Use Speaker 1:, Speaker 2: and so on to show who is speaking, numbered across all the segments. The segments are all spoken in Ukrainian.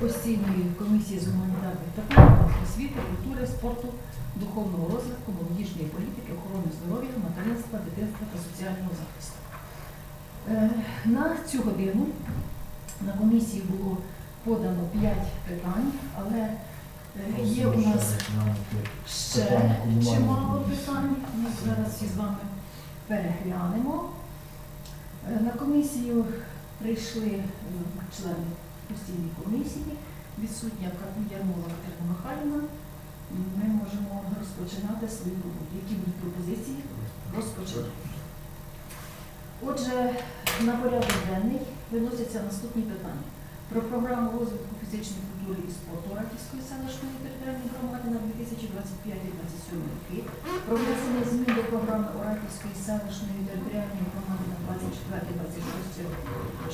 Speaker 1: постійної комісії з гуманітарних питань, освіти, культури, спорту, духовного розвитку, молодіжної політики, охорони здоров'я, материнства, дитинства та соціального захисту. Е, На цю годину на комісії було подано 5 питань, але е, є у нас ще чимало питань. Ми зараз всі з вами переглянемо. Е, На комісію прийшли члени постійної комісії, відсутня Ярмола Катерина Михайлівна. Ми можемо розпочинати свою роботу. Які будуть пропозиції? Розпочинаємо. Отже, на порядок денний виносяться наступні питання. Про програму розвитку фізичної культури і спорту Раківської селищної територіальної громади на 2025-2027 роки, про внесення змін до програми Ораківської селищної територіальної громади на 24-26 роки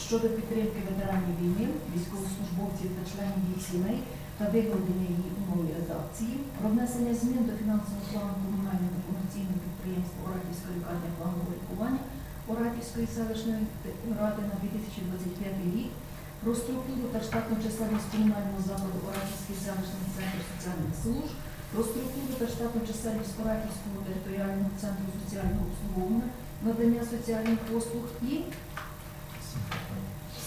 Speaker 1: щодо підтримки ветеранів війни, військовослужбовців та членів їх сімей та викладення її у новій редакції, про внесення змін до фінансового плану комунального комерційного підприємства Ораківська лікарня планового лікування Ораківської селищної ради на 2025 рік, про структуру та штатну чисельність комунального закладу Ораківський селищний центр соціальних служб, про структуру та штатну чисельність Ораківського територіального центру соціального обслуговування, надання соціальних послуг і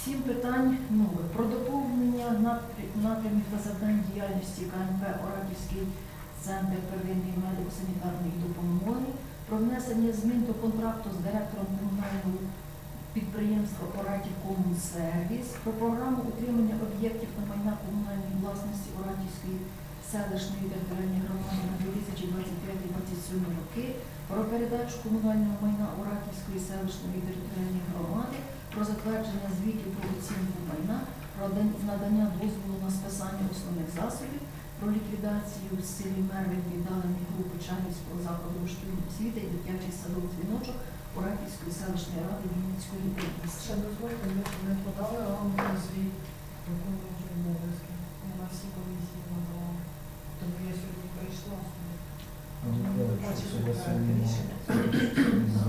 Speaker 1: сім питань нових про доповнення напрямів та завдань діяльності КНП Ораківський центр первинної медико-санітарної допомоги, про внесення змін до контракту з директором комунального підприємства Оратів Комунсервіс, про програму утримання об'єктів та майна комунальної власності Оратівської селищної територіальної громади на 2025-2027 роки, про передачу комунального майна Оратівської селищної територіальної громади, про затвердження звітів про оцінку майна, про надання дозволу на списання основних засобів, про ліквідацію в селі Мервин віддалені групи Чанівського закладу дошкільної освіти і дитячий садок дзвіночок Оратівської селищної ради Вінницької області.
Speaker 2: Ще дозвольте, ми не подали вам звіт виконуючи обов'язки. Я на всі комісії надала. Тому я сьогодні прийшла проект рішення.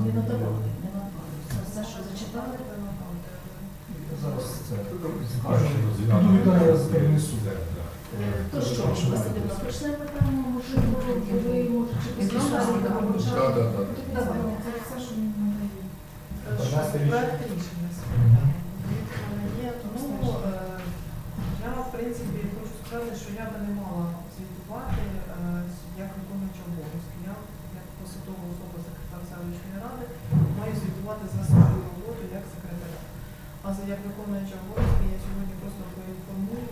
Speaker 1: Не надавали, не надавали. Це все, що зачитали.
Speaker 2: Ви надали.
Speaker 3: Зараз це.
Speaker 4: Ну,
Speaker 3: я перенесу.
Speaker 1: Е, То що, почнемо питання, можливо, ви може чи поспішаєте
Speaker 4: Так,
Speaker 1: або
Speaker 4: так, так.
Speaker 2: Проект рішення. Є. Тому е, я, в принципі, хочу сказати, що я би не мала звітувати як виконуюча обов'язки. Я, як посадова особа секретар селищної ради, маю звітувати за свою роботу як секретаря. А як виконуюча обов'язки я сьогодні просто поінформую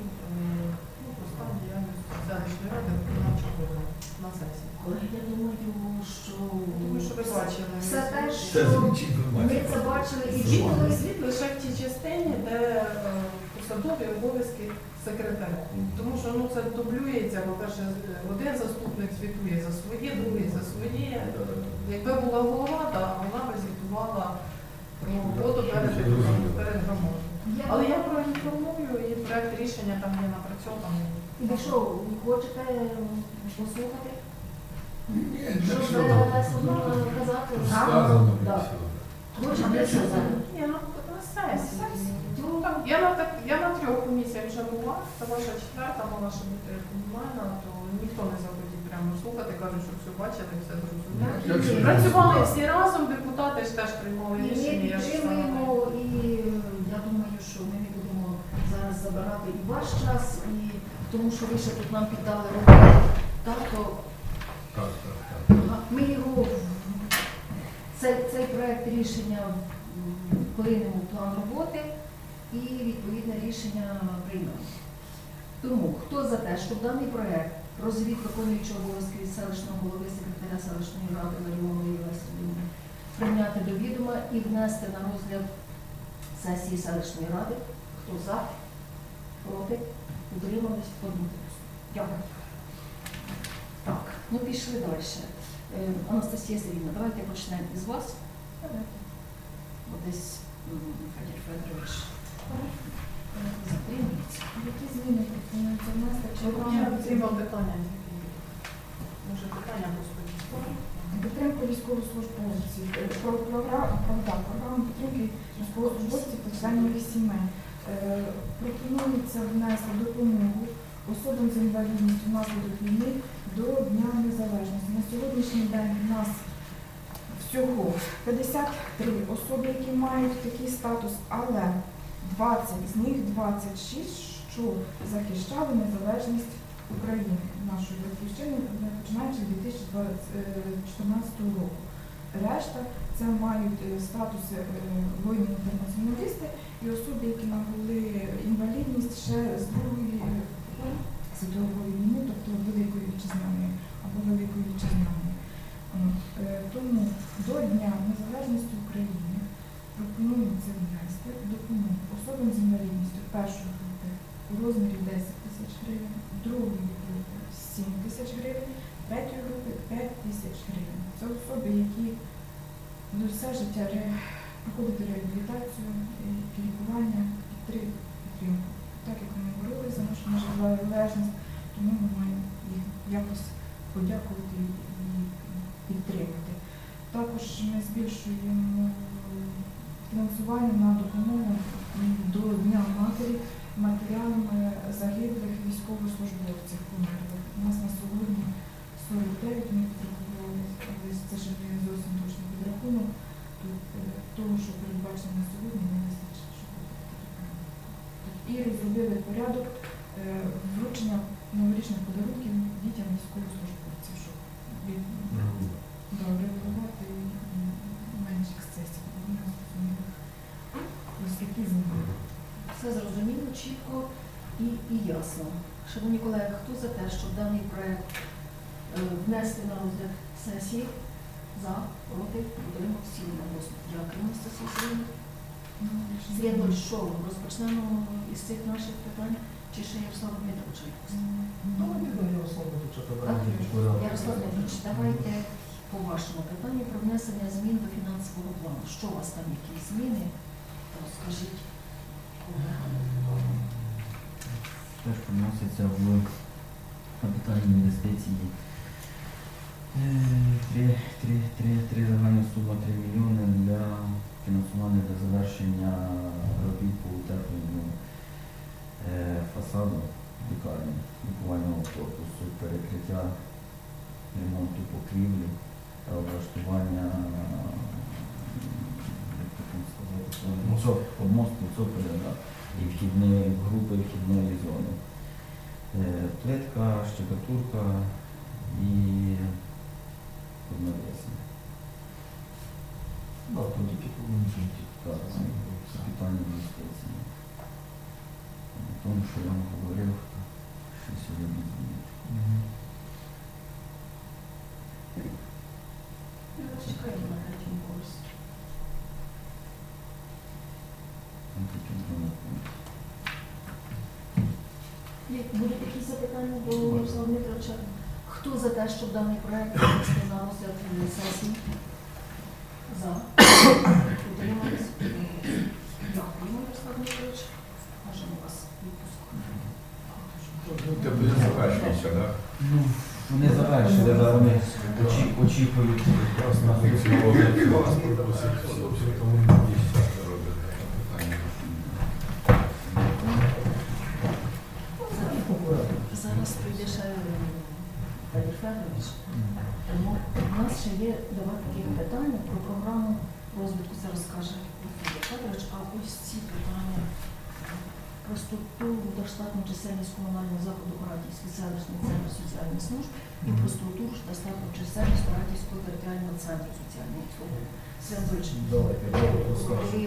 Speaker 2: про стан діяльності селищної ради виконавчого органу на сесії.
Speaker 1: Колеги, я думаю, що
Speaker 2: Тому що ви бачили.
Speaker 1: все те, що ми це бачили і чули.
Speaker 2: звіт лише в тій частині, де е, посадові обов'язки секретаря. Тому що ну, це дублюється, по-перше, один заступник звітує за своє, другий за своє. Якби була голова, то вона би звітувала про роботу перед, перед громадою.
Speaker 1: Я-
Speaker 2: Але я проінформую і проект рішення там є напрацьований.
Speaker 1: Ви що, хочете послухати?
Speaker 4: Ні,
Speaker 1: Що
Speaker 4: так
Speaker 1: ви
Speaker 4: що?
Speaker 1: казати?
Speaker 4: Сказано
Speaker 1: Да.
Speaker 4: все.
Speaker 1: Хочете що?
Speaker 2: Ні, ну на сесії. Ну, там, я, на так, я на трьох комісіях вже була, це ваша четверта, мала ще бути комунальна, то ніхто не захотів прямо слухати, кажуть, що все бачили, все зрозуміли. Працювали всі разом, депутати ж теж приймали
Speaker 1: І ми
Speaker 2: рішення. я ж
Speaker 1: підтримуємо, і я думаю, що ми не будемо зараз забирати і ваш час, і тому що ви ще тут нам піддали роботу, так, то
Speaker 4: Так, так, так.
Speaker 1: ага, ми його цей, цей проект рішення м, вклинемо в план роботи і відповідне рішення приймемо. Тому хто за те, щоб даний проект про звіт виконуючого обов'язки від селищного голови секретаря селищної ради Ларіонової Васильівни прийняти до відома і внести на розгляд сесії селищної ради. Хто за? Проти? Утримались? Одноголосно. Дякую. Так, ну пішли далі. Е, Анастасія Сергійовна, давайте почнемо із вас. Десь Федір Федорович затримується.
Speaker 5: Які зміни пропонуються внести чи
Speaker 2: Я підтримав питання. Може питання просто.
Speaker 5: підтримки військовослужбовців, е, про програму, про, програму підтримки військовослужбовців та членів їх сімей. Е, Пропонується внести допомогу особам з інвалідністю внаслідок війни до Дня Незалежності. На сьогоднішній день у нас всього 53 особи, які мають такий статус, але 20 з них 26, що захищали незалежність України, нашої батьківщини, починаючи з 2014 року. Решта це мають е, статус е, воїни-інтернаціоналісти і особи, які набули інвалідність ще з Другої е, світової війни, тобто Великої вітчизняної або Великої вітчизняної. Е, Тому до Дня Незалежності України пропонується внести допомогу особам з інвалідністю першої групи у розмірі 10 тисяч гривень, другої групи 7 тисяч гривень, третьої групи 5 тисяч гривень. Це особи, які до все життя проходять реабілітацію, лікування, підтримку. Так як вони боролися за нашу незалежність, тому ми маємо їх якось подякувати і підтримати. Також ми збільшуємо фінансування на допомогу до Дня матері матеріалами загиблих військовослужбовців
Speaker 1: Все зрозуміло, чітко і, і ясно. Шановні колеги, хто за те, щоб даний проект е, внести на розгляд сесії? За, проти, утримався одноголосно. Дякую, Анастасія Сергійовна.
Speaker 5: Ну,
Speaker 1: Сергій
Speaker 5: змін.
Speaker 1: Що розпочнемо із цих наших питань? Чи ще Ярослав Дмитрович?
Speaker 3: Ну, Ярослав Дмитрович.
Speaker 1: Ярослав Дмитрович, давайте по вашому питанню про внесення змін до фінансового плану. Що у вас там, якісь зміни? Розкажіть.
Speaker 6: Теж вноситься в капітальні інвестиції. Е, Три, три, три, три загальна сума 3 мільйони для фінансування для завершення робіт по утепленню е, фасаду лікарні, лікувального корпусу, перекриття ремонту покрівлі та облаштування обмосту цоколя, да, і вхідної групи вхідної зони. Е, Плитка, штукатурка і одновесення.
Speaker 3: Да, то тільки повинні бути.
Speaker 6: Так, це капітальні. Тому, що я вам говорив, що сьогодні змінити.
Speaker 3: Мгм.
Speaker 1: Я вас чекаю на третьому поверсі.
Speaker 6: Там тільки зона пункт.
Speaker 1: Є- Будуть якісь запитання до Ярослава Дмитровича? Хто за те, щоб даний проект на розгляд сесії? За. Утримались? Дякую, Ярослав Дмитрович. Можемо вас відпуск.
Speaker 4: Ну, не завершився, так?
Speaker 6: Ну, вони завершили, да, вони очі- очікують.
Speaker 4: Ясно, пропустив, тому не місця робити питання.
Speaker 3: По порядку.
Speaker 1: Зараз прийде ще Валерій Тому у нас ще є два таких питання про програму розвитку. Це розкаже Валерій Федорович, а ось ці питання про структуру та штатну чисельність комунального закладу Оратівський селищний центр соціальних служб і про структуру та штатну чисельність Оратівського територіального центру
Speaker 3: розкажу.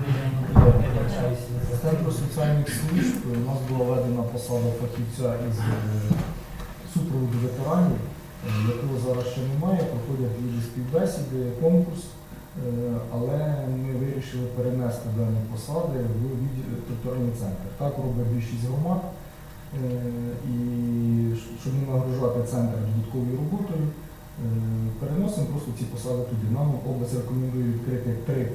Speaker 1: ви
Speaker 3: З Центру соціальних служб у нас була введена посада фахівця із е, супроводу ветеранів, е, якого зараз ще немає, проходять люди співбесіди, конкурс, е, але ми вирішили перенести дані посади в територіальний центр. Так робить більшість громад. Е, І щоб не нагружати центр додатковою роботою, переносимо просто ці посади туди. Нам область рекомендує відкрити три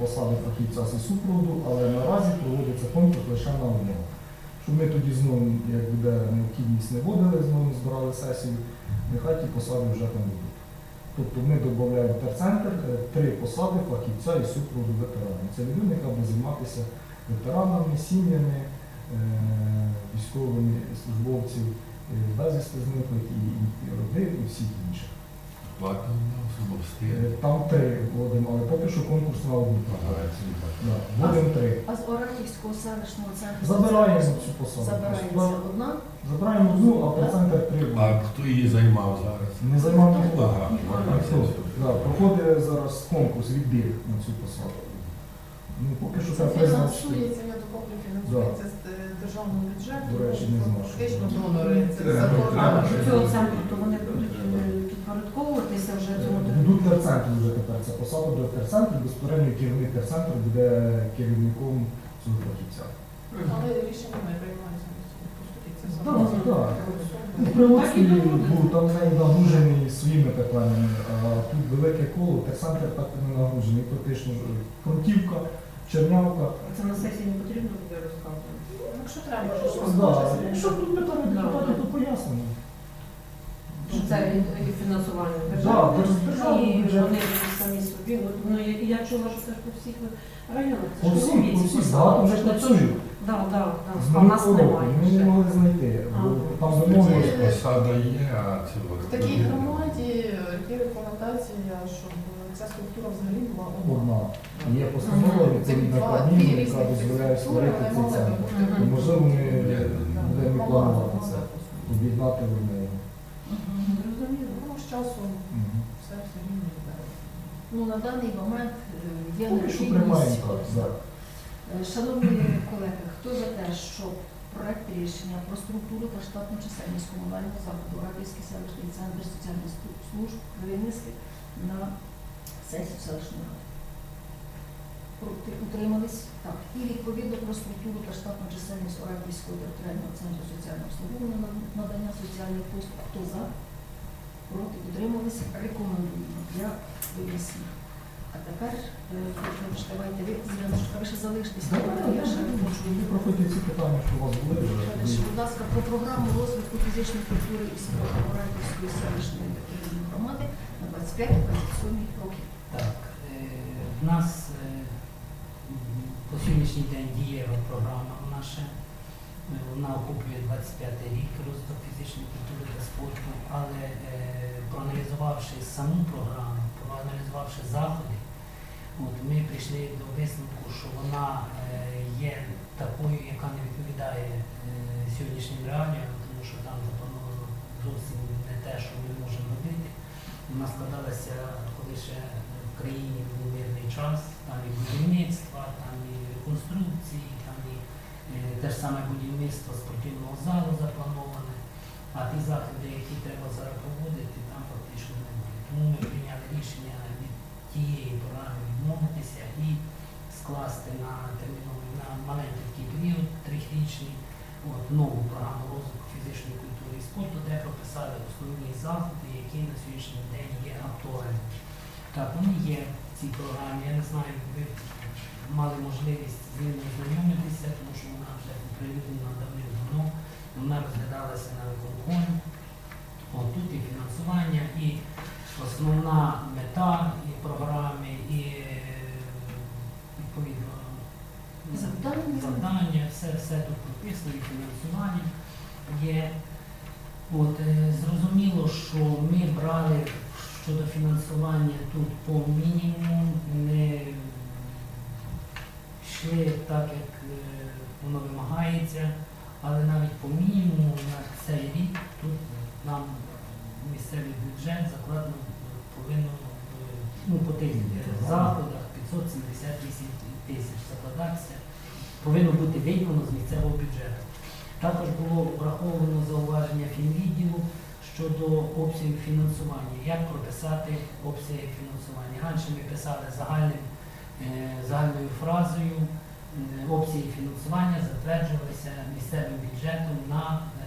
Speaker 3: посади фахівця супроводу, але наразі проводиться конкурс лише на одного. Щоб ми тоді знову, як буде необхідність, не вводили, знову збирали сесію, нехай ті посади вже там будуть. Тобто ми додаємо терцентр е, три посади фахівця і супроводу ветеранів. Це людина, яка буде займатися ветеранами, сім'ями, е, військовими службовців, е, безвісти зниклих і родин, і всіх інших. Там три вводимо, але поки що конкурс на одну. Да, Вводимо три.
Speaker 1: А з Орахівського селищного центру
Speaker 3: Забираємо цю посаду.
Speaker 1: Забирається одна.
Speaker 3: Забираємо одну, а процентр три.
Speaker 4: А хто її займав зараз?
Speaker 3: Не займав ніхто.
Speaker 4: Ага,
Speaker 3: А хто? Да, проходить зараз конкурс, відбір на цю посаду. Ну, поки що
Speaker 2: Це фінансується, я доповню, фінансується з е, державного бюджету.
Speaker 3: До речі, не знаю.
Speaker 2: Фактично донори. Це за кордоном.
Speaker 1: цього центру то вони будуть е, підпорядковуватися вже цьому
Speaker 3: Будуть терцентру вже тепер ця посада до терцентру, безпосередньо керівник терцентру буде керівником цього фахівця.
Speaker 2: Але рішення не приймається. Це.
Speaker 3: Ну, Прилуцький був там в неї нагружений своїми питаннями, а тут велике коло, терцентр так не нагружений, практично ж, фронтівка, чернявка.
Speaker 7: Це на сесії не потрібно буде розказувати.
Speaker 2: Ну, Якщо треба,
Speaker 3: Що
Speaker 2: що
Speaker 3: Якщо тут питання депутатів, то пояснимо.
Speaker 7: Що це від від фінансування
Speaker 3: Да,
Speaker 7: держави.
Speaker 3: держ-
Speaker 7: І вони самі собі. От, Ну, я- я чула, що це ж по всіх районах. Це
Speaker 3: По
Speaker 7: ж
Speaker 3: всіх, по
Speaker 7: ці
Speaker 3: багато вже
Speaker 7: Це
Speaker 3: працюють.
Speaker 7: Да, да, да. А в нас немає.
Speaker 3: ми не
Speaker 7: ще.
Speaker 3: могли знайти, бо там домовились.
Speaker 4: Посада є, а цього.
Speaker 2: В такій громаді є рекомендація, щоб ця структура взагалі була одна.
Speaker 3: Одна. Є постанова відповідна Кабміну, яка дозволяє створити
Speaker 2: вони
Speaker 3: цей центр. І, можливо, ми
Speaker 2: Да,
Speaker 3: будемо планувати це, об'єднати в одне.
Speaker 7: Зрозуміло.
Speaker 2: Ну, з часом
Speaker 3: Мгм.
Speaker 2: все все рівно.
Speaker 1: Ну, на даний момент е, є
Speaker 3: Поки що приймаємо
Speaker 1: необхідність.
Speaker 3: так. да.
Speaker 1: Е, Шановні колеги, хто за те, щоб проект рішення про структуру та штатну чисельність комунального закладу Радівський селищний центр соціальних слу- служб винесли на сесію селищної ради? Проти утримались? Так. І відповідно про структуру та штатну чисельність Ораківського територіального центру соціального обслуговування на надання соціальних послуг. Хто за? Проти утримались? Рекомендуємо для винесення. А тепер, е, давайте ви, ще залиштеся. Я ще хочу.
Speaker 3: Ви проходьте ці питання, що у вас були.
Speaker 1: Будь ласка, про програму розвитку фізичної культури і спорту Оранківської селищної громади на 25-27 років.
Speaker 8: Так, е, в нас е, по сьогоднішній день дієва програма наша. Вона охоплює 25 рік розвиток фізичної культури та спорту, але е, проаналізувавши саму програму, проаналізувавши заходи, от, ми прийшли до висновку, що вона е, є такою, яка не відповідає е, сьогоднішнім реаліям, тому що там заплановано зовсім не те, що ми можемо робити. Вона складалася, коли ще в країні був мирний час, там і будівництва, там і реконструкції, те ж саме будівництво спортивного залу заплановане. А ті заходи, які треба зараз проводити, там фактично немає. Тому ми прийняли рішення від тієї програми відмовитися і скласти на терміновий на маленький період, трьохрічний, нову програму розвитку фізичної культури і спорту, де прописали основні заходи, які на сьогоднішній день є актуальними. Так, вони є в цій програмі. Я не знаю, ви мали можливість з ними ознайомитися, тому що вона вже оприлюднена давним-давно. Вона розглядалася на виконкомі. Тут і фінансування, і основна мета і програми, і е, відповідно
Speaker 1: Завдання.
Speaker 8: завдання, все, все тут прописано, і фінансування є. От, е, зрозуміло, що ми брали щодо фінансування тут по мінімуму, не йшли так, як е, воно вимагається, але навіть по мінімуму на цей рік тут нам місцевий бюджет закладно повинно е, ну, по тих заходах 578 тисяч закладатися, повинно бути виділено з місцевого бюджету. Також було враховано зауваження фінвідділу щодо обсягів фінансування. Як прописати обсяги фінансування? Раніше ми писали загальним, загальною фразою е, обсяги фінансування затверджувалися місцевим бюджетом на е,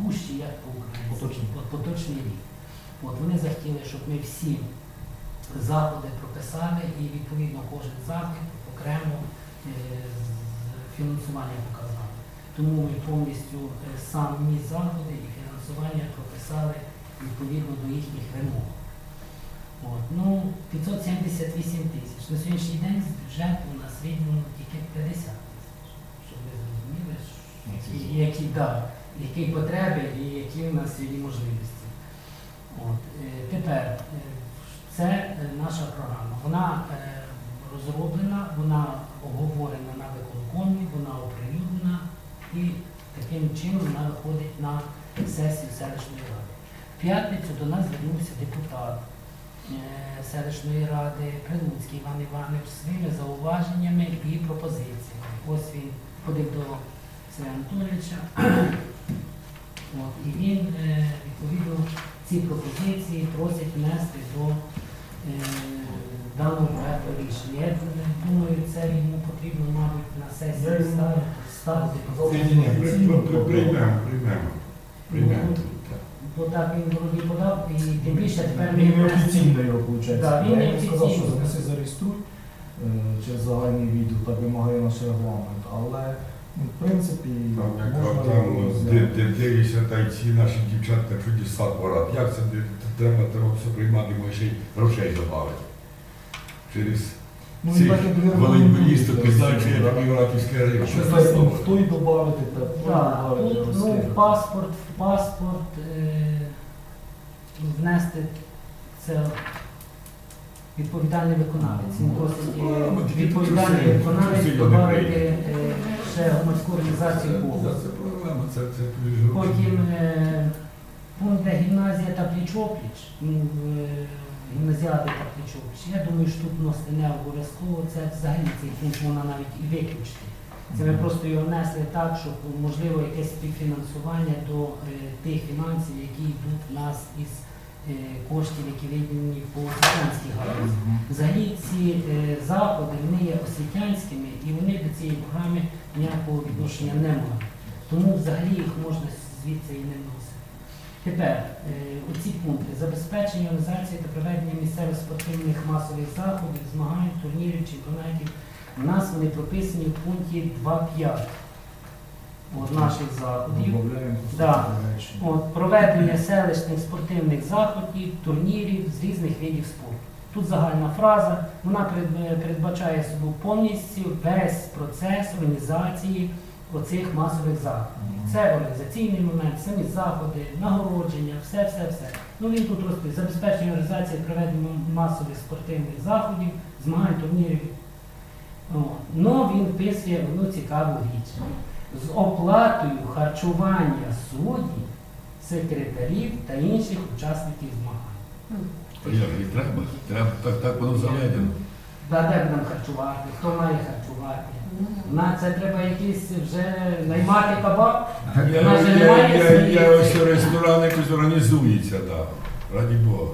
Speaker 8: ну, як по українськи
Speaker 3: Поточний.
Speaker 8: От рік. От вони захотіли, щоб ми всі заходи прописали і відповідно кожен захід окремо е, з фінансування показали. Тому ми повністю е, самі заходи і фінансування прописали відповідно до їхніх вимог. От. Ну, 578 тисяч. На сьогоднішній день з бюджету у нас виділено тільки 50 тисяч. Щоб ви зрозуміли, які, які, да, які потреби і які у нас є можливості. От. е, Тепер е, це е, наша програма. Вона е, розроблена, вона оговорена на виконкомі, вона оприлюднена і таким чином вона виходить на сесію селищної ради. В п'ятницю до нас звернувся депутат селищної ради Прилуцький Іван Іванович своїми зауваженнями і пропозиціями. Ось він ходив до Сергія Анатолійовича. От, і він е, відповідно ці пропозиції просить внести до е, даного проекту рішення. Я думаю, це йому потрібно, мабуть, на сесії ставити.
Speaker 4: приймемо, приймемо.
Speaker 8: Бо так він вроді подав, і тим більше тепер
Speaker 3: Він неофіційно його виходить.
Speaker 8: Да, він
Speaker 3: Я йому сказав, що
Speaker 8: неофіційно.
Speaker 3: занеси зареєструй е, через загальний відділ, так вимагає наш регламент. Але ну, в принципі
Speaker 4: Там, як
Speaker 3: можна
Speaker 4: там,
Speaker 3: його
Speaker 4: де,
Speaker 3: розглянути.
Speaker 4: де дивишся, та й ці наші дівчата чудеса творять. Як це де- треба треба все приймати, може ще й грошей додати. Через
Speaker 3: Ну,
Speaker 4: ці
Speaker 3: і так,
Speaker 4: ти
Speaker 3: рекомендуєте,
Speaker 4: знаєш, що я
Speaker 3: да.
Speaker 4: такий Ратівський район.
Speaker 3: Що це ну, хто й додати, та хто
Speaker 8: Так,
Speaker 3: додати
Speaker 8: тут ну, в паспорт, в паспорт е, внести це відповідальний виконавець. Він просить
Speaker 4: Ну, тільки
Speaker 8: відповідальний виконавець
Speaker 4: прийняли.
Speaker 8: е, ще громадську організацію
Speaker 4: дуже
Speaker 8: Потім е, пункт, де гімназія та пліч-опліч, ну, е, гімназіади та пліч-опліч. Я думаю, що тут вносити не обов'язково, це взагалі цей пункт можна навіть і виключити. Це ми просто його внесли так, щоб можливо якесь співфінансування до тих фінансів, які йдуть в нас із коштів, які виділені по освітянській галузі. Взагалі ці е, заходи вони є освітянськими і вони до цієї програми ніякого відношення не мають. Тому взагалі їх можна звідси і не вносити. Тепер е, оці пункти забезпечення організації та проведення місцевих спортивних масових заходів, змагань, турнірів, чемпіонатів. У нас вони прописані в пункті 2.5 от наших заходів. Да. От, проведення селищних спортивних заходів, турнірів з різних видів спорту. Тут загальна фраза, вона передбачає собою повністю весь процес організації оцих масових заходів. Це організаційний момент, самі заходи, нагородження, все, все, все. Ну він тут розповідає забезпечення організації проведення масових спортивних заходів, змагань, турнірів. Ну він вписує одну цікаву річ. З оплатою харчування суддів, секретарів та інших учасників змагань.
Speaker 4: Як і треба, треба так, так воно заведено.
Speaker 8: Да, де будемо харчувати, хто має харчувати? На це треба якийсь вже наймати кабак.
Speaker 4: Я,
Speaker 8: У нас же
Speaker 4: я, я,
Speaker 8: своїх
Speaker 4: я ось
Speaker 8: цих.
Speaker 4: ресторан якось організується, да. раді Бога.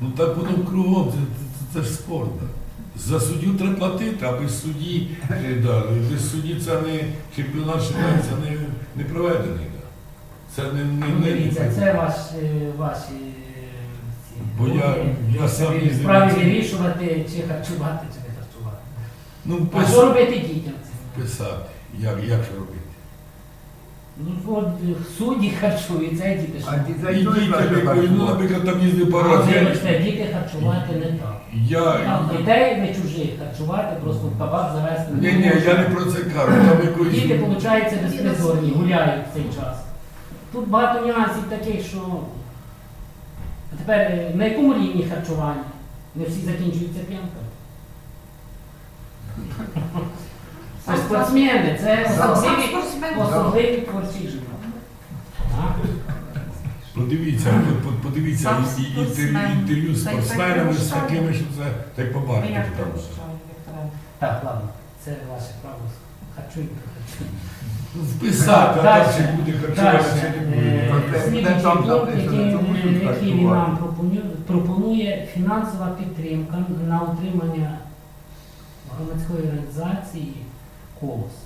Speaker 4: Ну так воно кругом, це, це, це ж спорт. Да. За суддю треба платити, а без судді, е, да, без судді це не чемпіонат Швейцарії, це не, не проведений. Да. Це не, не,
Speaker 8: Ну,
Speaker 4: не,
Speaker 8: Дивіться, це ваш, е, ваші е, ці
Speaker 4: Бо я- я сам їздив на ці-
Speaker 8: вирішувати, чи харчувати, чи не харчувати.
Speaker 4: ну,
Speaker 8: А що
Speaker 4: писати,
Speaker 8: робити дітям
Speaker 4: писати. Як, як робити?
Speaker 8: Ну, от е, судді харчуються, а діти що?
Speaker 4: І діти, ну, наприклад, там їздив пару
Speaker 8: А,
Speaker 4: разів.
Speaker 8: вибачте, діти харчувати не так.
Speaker 4: Я,
Speaker 8: Там дітей не чужих харчувати, просто в кабак завести.
Speaker 4: ні, ні, я не про це кажу. Там.
Speaker 8: Діти, виходить, безпризорні, гуляють в цей час. Тут багато нюансів таких, що. А тепер е, на якому рівні харчування? Не всі закінчуються п'янками. Це спортсмени, це особливі, особливі творчі жінки.
Speaker 4: Подивіться, по- по- подивіться
Speaker 2: Сам
Speaker 4: і- і- інтерв'ю,
Speaker 2: спортсмен.
Speaker 4: інтерв'ю з
Speaker 2: Та й
Speaker 4: спортсменами, з
Speaker 2: так
Speaker 4: такими, що це так побачите.
Speaker 2: Як
Speaker 4: там.
Speaker 2: там, що, Вікторе?
Speaker 8: Так, ладно, це ваше право. Харчуйте, харчуйте.
Speaker 4: Ну, Вписати, а
Speaker 8: Так,
Speaker 4: чи
Speaker 8: дальше.
Speaker 4: буде харчувати,
Speaker 8: Дальше.
Speaker 4: чи не
Speaker 8: Е,
Speaker 4: буде.
Speaker 9: Там написано,
Speaker 8: який, е, який він
Speaker 9: харчувати.
Speaker 8: нам пропонує, пропонує фінансова підтримка на утримання громадської організації «Колос»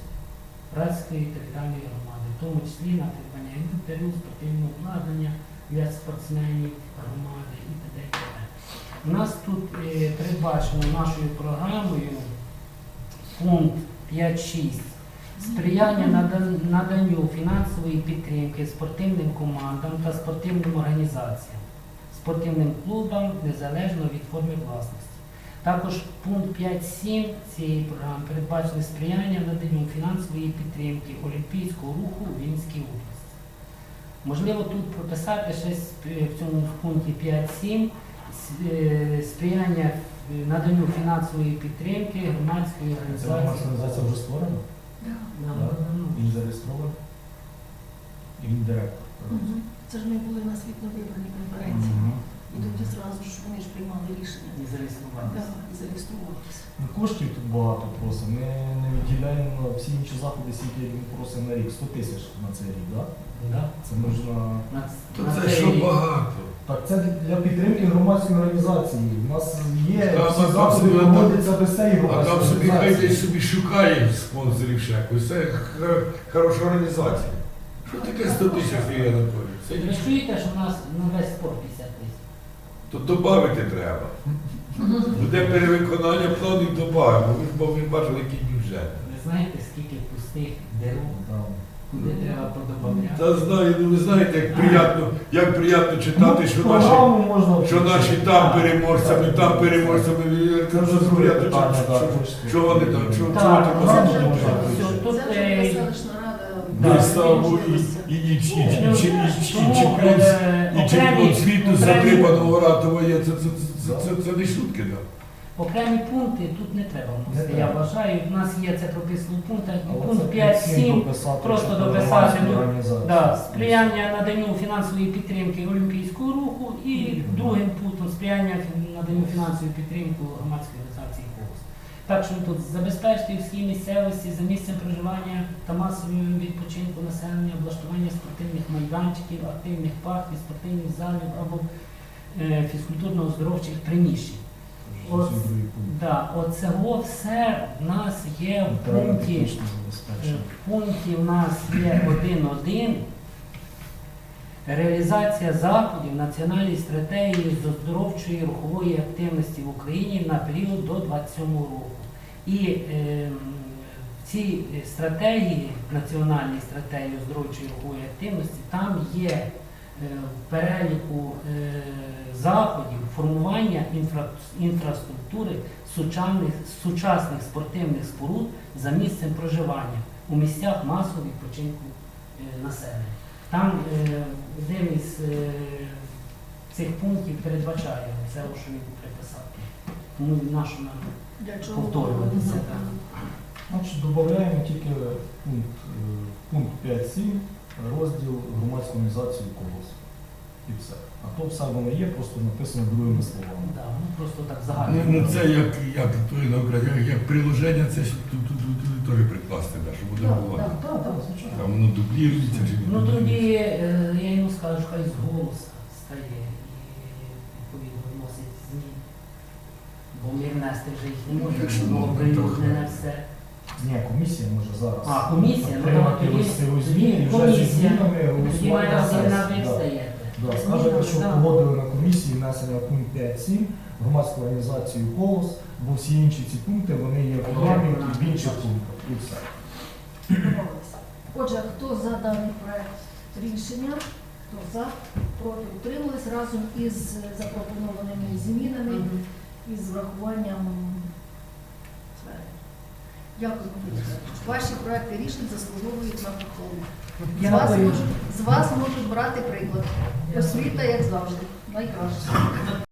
Speaker 8: Братської територіальної громади, в тому числі на придбання інвентарю, спортивного обладнання для спортсменів громади і т.д. У нас тут е, передбачено нашою програмою пункт 5.6 сприяння наданню фінансової підтримки спортивним командам та спортивним організаціям, спортивним клубам незалежно від форми власності. Також пункт 5.7 цієї програми передбачене сприяння наданню фінансової підтримки олімпійського руху у Вінській області. Можливо, тут прописати ще в цьому пункті 5.7 с- е, сприяння е, наданню фінансової підтримки громадської
Speaker 3: Ця
Speaker 8: організації.
Speaker 3: громадська організація вже створена,
Speaker 1: Да.
Speaker 8: Да,
Speaker 3: Да.
Speaker 8: ну,
Speaker 3: він зареєстрований. І він директор.
Speaker 1: Це ж ми були на світловиборній конференції. І тоді зразу ж вони ж приймали рішення.
Speaker 8: І зареєструвалися.
Speaker 1: Да, і зареєструвалися.
Speaker 3: Ну, Коштів тут багато просимо. Ми не виділяємо на всі інші заходи, скільки він просить на рік. 100 тисяч на цей рік, так?
Speaker 8: Да.
Speaker 3: Це можна.
Speaker 8: На,
Speaker 4: То
Speaker 8: на
Speaker 4: це
Speaker 8: цей
Speaker 4: що
Speaker 8: рік.
Speaker 4: багато.
Speaker 3: Так, це для підтримки громадської організації. У нас є
Speaker 4: Та,
Speaker 3: всі заходи
Speaker 4: собі-
Speaker 3: проводяться без цієї
Speaker 4: А
Speaker 3: громадської
Speaker 4: там собі хай
Speaker 3: організації.
Speaker 4: десь собі шукає спонсорів ще якось. Це х- хороша організація. Що таке 100 тисяч гривень Анатолій? Це
Speaker 8: Ви ж
Speaker 4: нічого.
Speaker 8: чуєте, що в нас на весь спорт 50 тисяч?
Speaker 4: То додати треба. Буде перевиконання плану і додаємо. Бо ви бачили, який бюджет.
Speaker 8: Ви знаєте, скільки пустих дерев, куди треба подобавляти?
Speaker 4: Та знаю, ну ви знаєте, як приємно, як приємно читати, що наші, що наші там переможцями, там переможцями. Що- що-
Speaker 3: точно.
Speaker 4: Що вони там, виставу і, і, чемпіон, світу Ратова є. Це, не шутки, так?
Speaker 8: Окремі пункти тут не треба вносити. Я вважаю, в нас є це прописано в пунктах. Пункт
Speaker 3: це
Speaker 8: 5.7
Speaker 3: дописати,
Speaker 8: просто дописати. Да, сприяння наданню фінансової підтримки олімпійського руху і другим пунктом сприяння наданню фінансової підтримки громадської організації «Голос». Так що тут забезпечити в всій місцевості за місцем проживання та масовим відпочинку населення, облаштування спортивних майданчиків, активних парків, спортивних залів або е, фізкультурно-оздоровчих приміщень. От, да, оцього все в нас є в пункті. Е. В пункті у нас є 1.1 реалізація заходів національної стратегії з оздоровчої рухової активності в Україні на період до 27 року. І е, в цій стратегії, національній стратегії оздоровчої рухової активності, там є е, в переліку е, заходів формування інфра, інфраструктури сучасних, сучасних спортивних споруд за місцем проживання у місцях масового відпочинку е, населення. Там е, один із е, цих пунктів передбачає це, що він приписати. Тому нашу нам повторюватися. так.
Speaker 3: Значить, додаємо тільки пункт, е, пункт 5.7, розділ громадської організації колос. І все. А то все воно є, просто написано другими словами.
Speaker 8: Да, ну, просто так
Speaker 4: Ну,
Speaker 8: загально.
Speaker 4: ну це як, як, той, ну, як, як приложення, це ж тут, тут, тут, тут теж прикласти, да, щоб буде
Speaker 1: Так,
Speaker 4: було.
Speaker 1: так,
Speaker 3: Так, так, звичайно.
Speaker 4: Там воно дублірується чи не
Speaker 8: Ну тоді е, я йому скажу, хай з голоса стає і відповідно вносить зміни. Бо ми внести вже їх не можемо,
Speaker 4: Якщо
Speaker 8: воно
Speaker 4: можна,
Speaker 8: оприлюднене
Speaker 4: то-
Speaker 8: все.
Speaker 3: Ні, комісія може зараз
Speaker 8: А, комісія, ну,
Speaker 3: приймати
Speaker 8: тоді-
Speaker 3: листові
Speaker 8: тоді
Speaker 3: зміни і вже зі
Speaker 8: комісія.
Speaker 3: змінами
Speaker 8: Тоді
Speaker 3: голосувати
Speaker 8: має
Speaker 3: на
Speaker 8: зігнати і
Speaker 3: сесії. Да.
Speaker 8: встаєте.
Speaker 3: Да, скажете, що
Speaker 8: Да.
Speaker 3: погодили на комісії внесення пункт 5.7 громадську організацію «Колос», бо всі інші ці пункти вони є в програмі і в інших пунктах. І все.
Speaker 1: Отже, хто за даний проект рішення, хто за, проти утримались разом із запропонованими змінами і з врахуванням. Дякую. Ваші проекти рішень заслуговують на похвалу. З вас, з вас можуть брати приклад. Освіта, як завжди, найкраще.